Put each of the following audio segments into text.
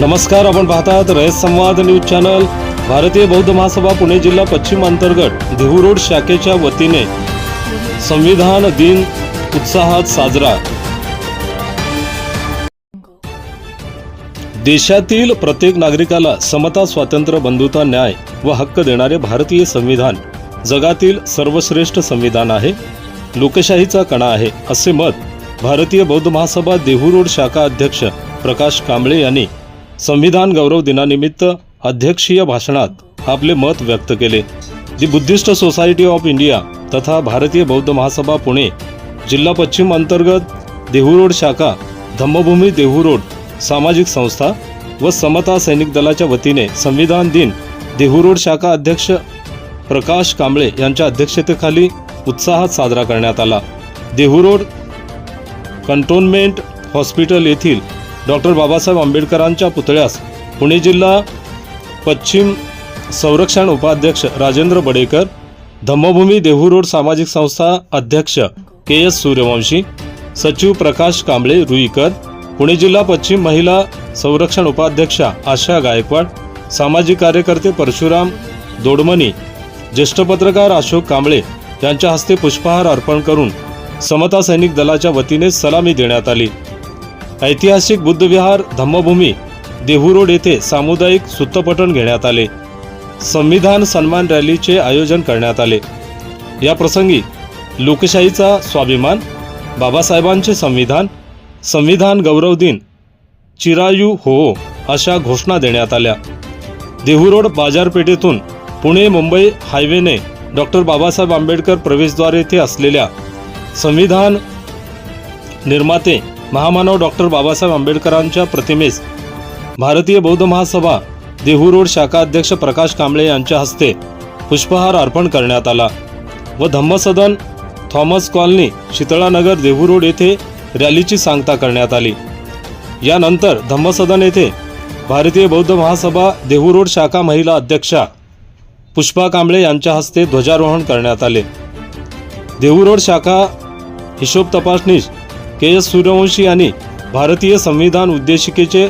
नमस्कार आपण पाहतात रयत संवाद न्यूज चॅनल. भारतीय बौद्ध महासभा पुणे जिल्हा पश्चिम अंतर्गत देहू रोड शाखेच्या वतीने संविधान दिन उत्साहात साजरा. देशातील प्रत्येक नागरिकाला समता स्वातंत्र्य बंधुता न्याय व हक्क देणारे भारतीय संविधान जगातील सर्वश्रेष्ठ संविधान आहे. लोकशाहीचा कणा आहे असे मत भारतीय बौद्ध महासभा देहू रोड शाखा अध्यक्ष प्रकाश कांबळे यांनी संविधान गौरव दिनानिमित्त अध्यक्षीय भाषणात आपले मत व्यक्त केले. The Buddhist society of India तथा भारतीय बौद्ध महासभा पुणे जिल्हा पश्चिम अंतर्गत देहू रोड शाखा धम्मभूमी देहू रोड सामाजिक संस्था व समता सैनिक दलाच्या वतीने संविधान दिन देहूरोड शाखा अध्यक्ष प्रकाश कांबळे यांच्या अध्यक्षतेखाली उत्साहात साजरा करण्यात आला. देहू रोड कंटोन्मेंट हॉस्पिटल येथील डॉक्टर बाबासाहेब आंबेडकरांच्या पुतळ्यास पुणे जिल्हा पश्चिम संरक्षण उपाध्यक्ष राजेंद्र बडेकर धम्मभूमी देहू रोड सामाजिक संस्था अध्यक्ष के एस सूर्यवंशी सचिव प्रकाश कांबळे रुईकर पुणे जिल्हा पश्चिम महिला संरक्षण उपाध्यक्षा आशा गायकवाड सामाजिक कार्यकर्ते परशुराम दोडमणी ज्येष्ठ पत्रकार अशोक कांबळे यांच्या हस्ते पुष्पहार अर्पण करून समता सैनिक दलाच्या वतीने सलामी देण्यात आली. ऐतिहासिक बुद्धविहार धम्मभूमी देहू रोड येथे सामुदायिक सुत्तपठण घेण्यात आले. संविधान सन्मान रॅलीचे आयोजन करण्यात आले. या प्रसंगी लोकशाहीचा स्वाभिमान बाबासाहेबांचे संविधान संविधान गौरव दिन चिरायू हो अशा घोषणा देण्यात आल्या. देहू रोड बाजारपेठेतून पुणे मुंबई हायवेने डॉक्टर बाबासाहेब आंबेडकर प्रवेशद्वार येथे असलेल्या संविधान निर्माते महामानव डॉक्टर बाबासाहेब आंबेडकरांच्या प्रतिमेस भारतीय बौद्ध महासभा देहू रोड शाखा अध्यक्ष प्रकाश कांबळे यांच्या हस्ते पुष्पहार अर्पण करण्यात आला व Dhammasadan Thomas colony Shitalanagar Dehu road येथे रॅलीची सांगता करण्यात आली. यानंतर धम्मसदन येथे भारतीय बौद्ध महासभा देहू रोड शाखा महिला अध्यक्षा पुष्पा कांबळे यांच्या हस्ते ध्वजारोहण करण्यात आले. देहू रोड शाखा हिशोब तपासणीस के एस सूर्यवंशी यांनी भारतीय संविधान उद्देशिकेचे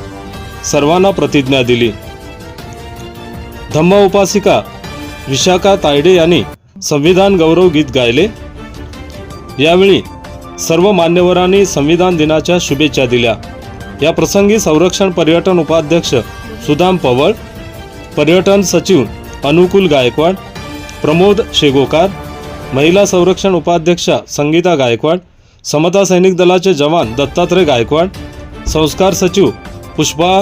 सर्वांना प्रतिज्ञा दिली. धम्म उपासिका विशाखा तायडे यांनी संविधान गौरव गीत गायले. यावेळी सर्व मान्यवरांनी संविधान दिनाच्या शुभेच्छा दिल्या. या प्रसंगी संरक्षण पर्यटन उपाध्यक्ष सुदाम पवळ पर्यटन सचिव अनुकूल गायकवाड प्रमोद शेगोकार महिला संरक्षण उपाध्यक्षा संगीता गायकवाड समता सैनिक दलाचे जवान दत्तात्रय गायकवाड संस्कार सचिव पुष्पा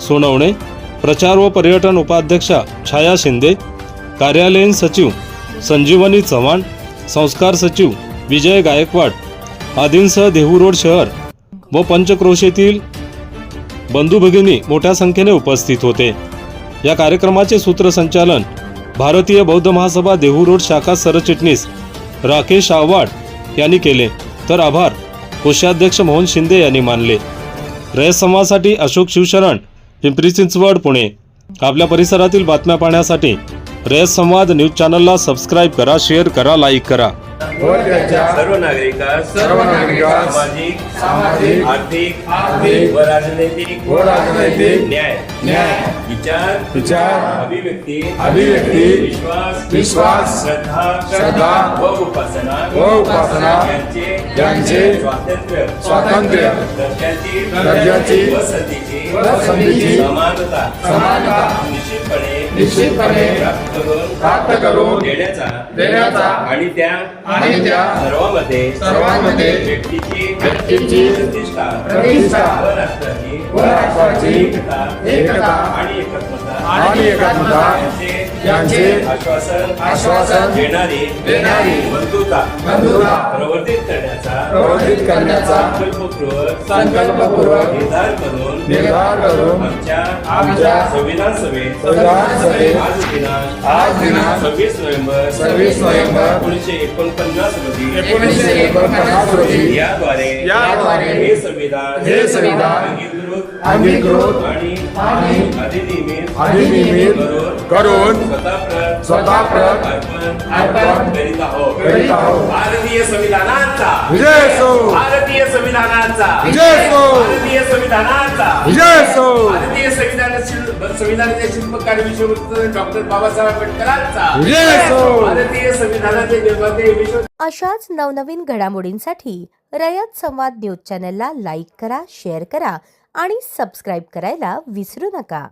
सोनवणे प्रचार व पर्यटन उपाध्यक्षा छाया शिंदे कार्यालयीन सचिव संजीवनी चव्हाण संस्कार सचिव विजय गायकवाड आदींसह देहू रोड शहर व पंचक्रोशीतील बंधू भगिनी मोठ्या संख्येने उपस्थित होते. या कार्यक्रमाचे सूत्रसंचालन भारतीय बौद्ध महासभा देहू रोड शाखा सरचिटणीस राकेश आव्हाड यांनी केले. तर आभार. कोषाध्यक्ष मोहन शिंदे यांनी मानले. रयत संवादसाठी अशोक शिवशरण पिंपरी चिंचवड पुणे. आपल्या परिसरातील बातम्या पाहण्यासाठी रयत संवाद न्यूज़ चॅनलला सबस्क्राईब करा शेअर करा लाईक करा। सर्व नागरिकास सर्व नागरिकास सामाजिक सामाजिक आर्थिक आर्थिक व राजनैतिक व राजनैतिक न्याय। न्याय। विचार विचार अभिव्यक्ती अभिव्यक्ती विश्वास विश्वास श्रद्धा श्रद्धा व उपासना। व उपासना। यांचे यांचे स्वातंत्र्य। स्वातंत्र्य। दर्जाची दर्जाची व संधीची व संधीची समानता। समानता। निश्चितपणे प्राप्त करून देण्याचा देण्याचा आणि त्या आणि त्या सर्वांमध्ये सर्वांमध्ये व्यक्तीची व्यक्तीची प्रतिष्ठा प्रतिष्ठा व राष्ट्राची व राष्ट्राची एकता एकता आणि एकात्मता. आणि एकात्मता. यांचे आश्वासन आश्वासन देणारी देणारी बंधुता बंधुता प्रवर्तित करण्याचा प्रवर्तित करण्याचा संकल्पपूर्वक संकल्पपूर्वक निर्धार करून निर्धार करून आमच्या आमच्या संविधान सभेत संविधान सभेत आज दिनांक आज दिनांक सव्वीस नोव्हेंबर सव्वीस नोव्हेंबर एकोणीसशे एकोणपन्नास रोजी एकोणीसशे एकोणपन्नास रोजी याद्वारे याद्वारे हे संविधान हे संविधान अंगीकृत आणि अधिनियमित अधिनियमित करून स्वतःप्रत स्वतःप्रत अर्पण अर्पण करीत आहोत. करीत आहोत. भारतीय संविधानाचा. विजय असो भारतीय संविधानाचा. विजय असो भारतीय संविधानाचा. विजय असो भारतीय संविधानाचे संविधानाचे शिल्पकार डॉक्टर बाबासाहेब आंबेडकरांचा. विजय असो भारतीय संविधानाचे निर्माते विश्व अशाच नवनवीन घडामोडींसाठी रयत संवाद न्यूज चॅनलला लाईक करा शेअर करा आणि सबस्क्राईब करायला विसरू नका.